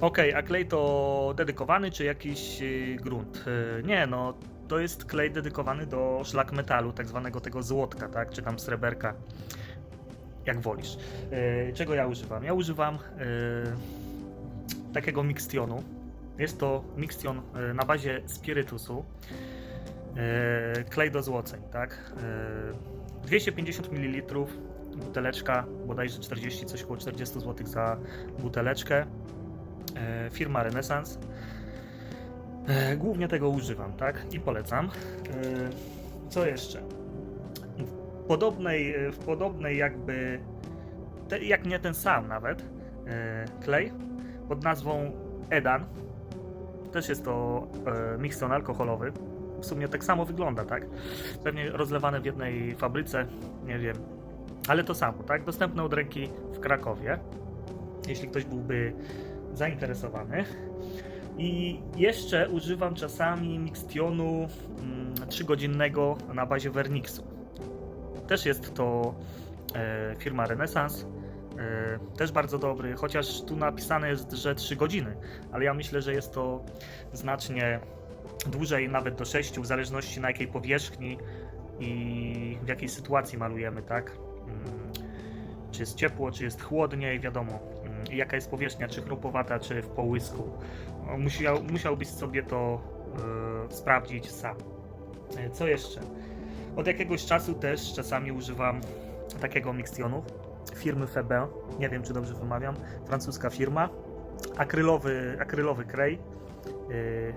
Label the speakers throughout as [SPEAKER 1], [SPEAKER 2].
[SPEAKER 1] Okej, a klej to dedykowany czy jakiś y, grunt? Y, nie, no to jest klej dedykowany do szlak metalu, tak zwanego tego złotka, tak? Czy tam sreberka, jak wolisz. Y, czego ja używam? Ja używam takiego mixtionu. Jest to mixtion na bazie spirytusu. Klej do złoceń, tak? Y, 250 ml buteleczka, bodajże 40, coś około 40 zł za buteleczkę. E, firma Renesans. E, Głównie tego używam, tak? I polecam. E, Co jeszcze? W podobnej, e, w podobnej jakby, te, jak nie ten sam nawet, klej pod nazwą Edan. Też jest to mixon alkoholowy. W sumie tak samo wygląda, tak? Pewnie rozlewane w jednej fabryce, nie wiem. Ale to samo, tak? Dostępne od ręki w Krakowie. Jeśli ktoś byłby zainteresowany. I jeszcze używam czasami mixtionu mm, 3-godzinnego na bazie Vernixu. Też jest to e, firma Renesans. E, też bardzo dobry, chociaż tu napisane jest, że 3 godziny, ale ja myślę, że jest to znacznie dłużej, nawet do 6, w zależności na jakiej powierzchni i w jakiej sytuacji malujemy, tak? Mm, Czy jest ciepło, czy jest chłodniej, wiadomo, mm, jaka jest powierzchnia, czy chrupowata, czy w połysku. Musiał, musiałbyś sobie to e, sprawdzić sam. E, Co jeszcze? Od jakiegoś czasu też czasami używam takiego mixtionu firmy Febe. Nie wiem, czy dobrze wymawiam. Francuska firma. Akrylowy, akrylowy krej. e,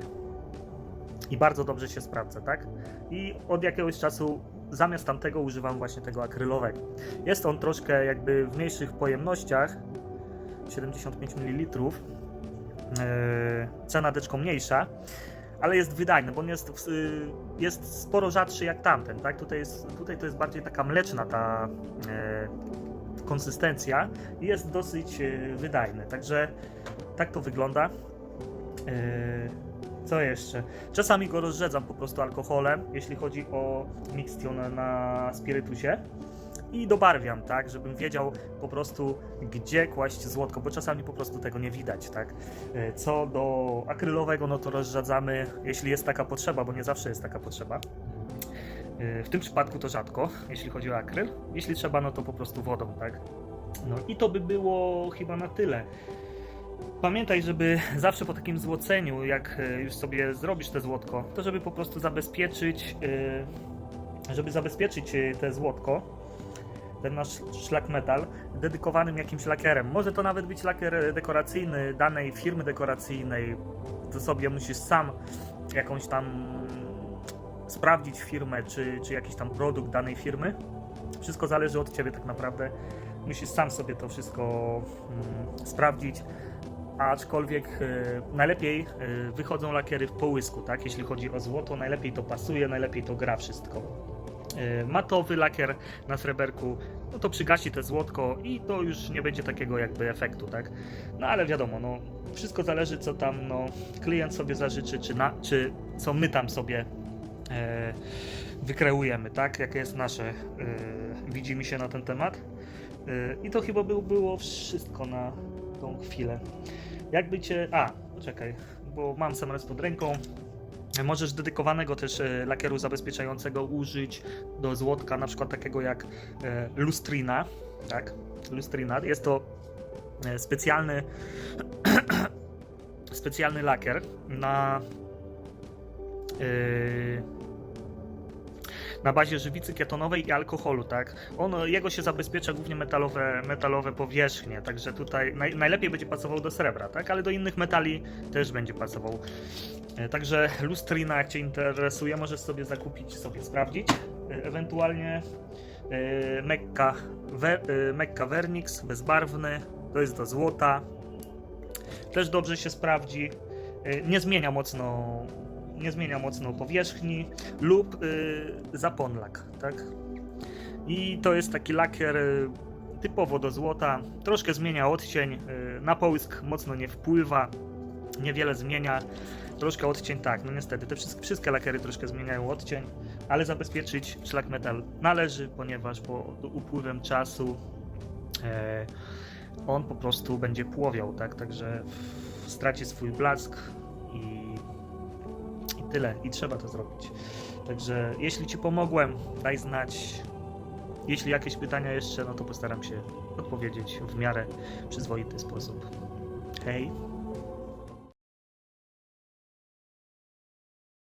[SPEAKER 1] I bardzo dobrze się sprawdza, tak? I od jakiegoś czasu zamiast tamtego używam właśnie tego akrylowego. Jest on troszkę jakby w mniejszych pojemnościach, 75 ml. Yy, cena deczką mniejsza, ale jest wydajny, bo on jest, y, jest sporo rzadszy jak tamten. Tak? Tutaj, jest, tutaj to jest bardziej taka mleczna ta e, konsystencja i jest dosyć e, wydajny. Także tak to wygląda. E, co jeszcze? Czasami go rozrzedzam po prostu alkoholem, jeśli chodzi o mixtion na spirytusie i dobarwiam, tak, żebym wiedział po prostu gdzie kłaść złotko, bo czasami po prostu tego nie widać, tak. E, Co do akrylowego, no to rozrzadzamy, jeśli jest taka potrzeba, bo nie zawsze jest taka potrzeba. E, W tym przypadku to rzadko, jeśli chodzi o akryl. Jeśli trzeba, no to po prostu wodą, tak. No i to by było chyba na tyle. Pamiętaj, żeby zawsze po takim złoceniu, jak e, już sobie zrobisz te złotko, to żeby po prostu zabezpieczyć, żeby zabezpieczyć te złotko, ten nasz szlak metal, dedykowanym jakimś lakierem. Może to nawet być lakier dekoracyjny danej firmy dekoracyjnej. To sobie musisz sam jakąś tam sprawdzić firmę, czy, czy jakiś tam produkt danej firmy. Wszystko zależy od ciebie tak naprawdę. Musisz sam sobie to wszystko mm, sprawdzić. Aczkolwiek e, najlepiej e, wychodzą lakiery w połysku, tak? Jeśli chodzi o złoto, najlepiej to pasuje, najlepiej to gra wszystko. E, matowy lakier na sreberku, no to przygasi te złotko i to już nie będzie takiego jakby efektu, tak? No ale wiadomo, no wszystko zależy co tam no, klient sobie zażyczy, czy, na, czy co my tam sobie e, wykreujemy, tak? Jakie jest nasze e, widzimy się na ten temat. E, I to chyba był, było wszystko na tą chwilę. Jakby cię... A, poczekaj, bo mam sam pod ręką. Możesz dedykowanego też e, lakieru zabezpieczającego użyć do złotka, na przykład takiego jak e, lustrina, tak? Lustrina. Jest to e, specjalny specjalny lakier na e, na bazie żywicy ketonowej i alkoholu, tak? On, jego się zabezpiecza głównie metalowe, metalowe powierzchnie, także tutaj naj, najlepiej będzie pasował do srebra, tak? Ale do innych metali też będzie pasował. E, Także lustrina, jak Cię interesuje, możesz sobie zakupić, sobie sprawdzić. E, Ewentualnie e, Mekka, Mekka Vernix, bezbarwny, to jest do złota. Też dobrze się sprawdzi. Nie zmienia mocno, nie zmienia mocno powierzchni lub y, zaponlak, tak? I to jest taki lakier y, typowo do złota. Troszkę zmienia odcień, y, na połysk mocno nie wpływa, niewiele zmienia. Troszkę odcień tak, no niestety, te wszystkie, wszystkie lakiery troszkę zmieniają odcień, ale zabezpieczyć szlak metal należy, ponieważ po upływem czasu e, on po prostu będzie płowiał, tak? Także straci swój blask i tyle. I trzeba to zrobić. Także jeśli Ci pomogłem, daj znać. Jeśli jakieś pytania jeszcze, no to postaram się odpowiedzieć w miarę przyzwoity sposób. Hej!